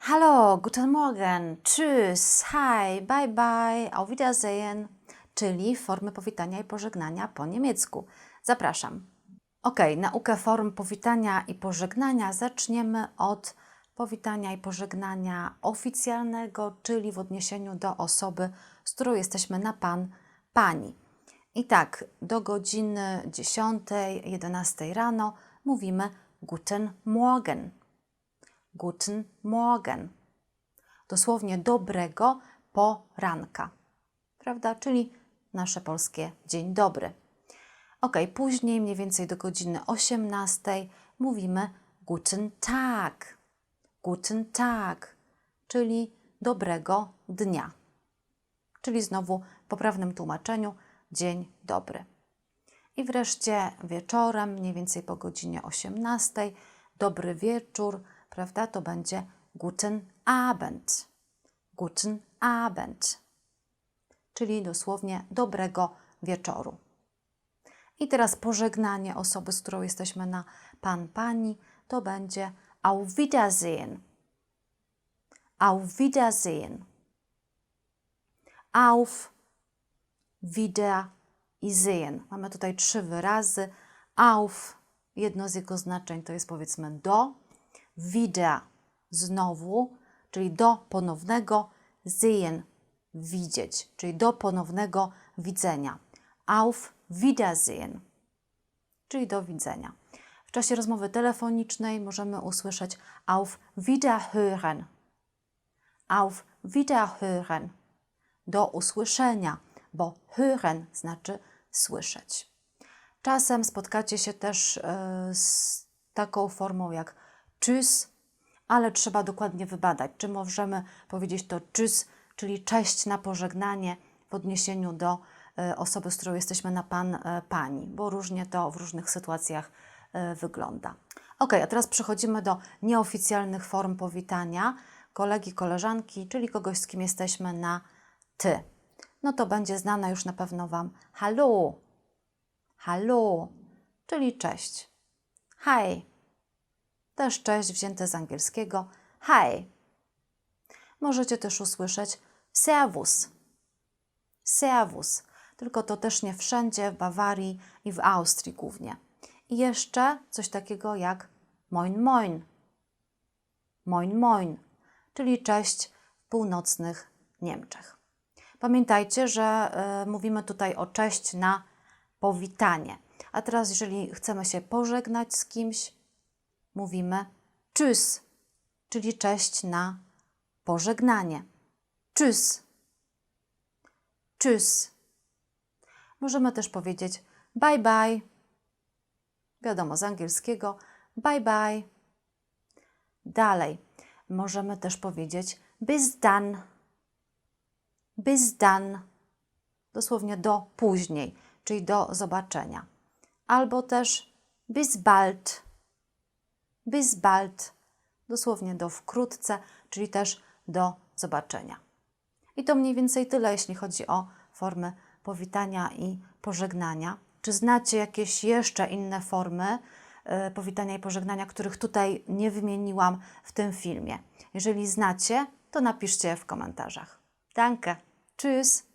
Hallo, guten Morgen, tschüss, hi, bye bye, auf Wiedersehen, czyli formy powitania i pożegnania po niemiecku. Zapraszam. Ok, naukę form powitania i pożegnania zaczniemy od powitania i pożegnania oficjalnego, czyli w odniesieniu do osoby, z którą jesteśmy na pan, pani. I tak, do godziny 10-11 rano mówimy Guten Morgen. Guten Morgen. Dosłownie dobrego poranka. Prawda? Czyli nasze polskie dzień dobry. Ok, później, mniej więcej do godziny 18 mówimy Guten Tag. Guten Tag, czyli dobrego dnia. Czyli znowu w poprawnym tłumaczeniu dzień dobry. I wreszcie wieczorem, mniej więcej po godzinie 18, dobry wieczór, prawda? To będzie Guten Abend. Guten Abend. Czyli dosłownie dobrego wieczoru. I teraz pożegnanie osoby, z którą jesteśmy na pan, pani, to będzie Auf Wiedersehen. Auf Wiedersehen. Auf Wieder i sehen. Mamy tutaj trzy wyrazy. Auf, jedno z jego znaczeń to jest powiedzmy do, wieder, znowu, czyli do ponownego, sehen, widzieć, czyli do ponownego widzenia. Auf Wiedersehen, czyli do widzenia. W czasie rozmowy telefonicznej możemy usłyszeć auf Wiederhören. Auf Wiederhören. Do usłyszenia, bo hören znaczy słyszeć. Czasem spotkacie się też e, z taką formą jak tschüss, ale trzeba dokładnie wybadać, czy możemy powiedzieć to tschüss, czyli cześć na pożegnanie w odniesieniu do e, osoby, z którą jesteśmy na pan, e, pani, bo różnie to w różnych sytuacjach e, wygląda. Ok, a teraz przechodzimy do nieoficjalnych form powitania kolegi, koleżanki, czyli kogoś, z kim jesteśmy na ty. No to będzie znane już na pewno Wam hallo, hallo, czyli cześć. Hi, też cześć wzięte z angielskiego hi. Możecie też usłyszeć servus, servus, tylko to też nie wszędzie, w Bawarii i w Austrii głównie. I jeszcze coś takiego jak moin moin, moin moin, czyli cześć w północnych Niemczech. Pamiętajcie, że y, mówimy tutaj o cześć na powitanie. A teraz, jeżeli chcemy się pożegnać z kimś, mówimy tschüss, czyli cześć na pożegnanie. Tschüss. Tschüss. Możemy też powiedzieć bye bye. Wiadomo, z angielskiego bye bye. Dalej, możemy też powiedzieć bis dann bis dann, dosłownie do później, czyli do zobaczenia. Albo też bis bald, bis bald, dosłownie do wkrótce, czyli też do zobaczenia. I to mniej więcej tyle, jeśli chodzi o formy powitania i pożegnania. Czy znacie jakieś jeszcze inne formy y, powitania i pożegnania, których tutaj nie wymieniłam w tym filmie? Jeżeli znacie, to napiszcie w komentarzach. Danke. Tschüss.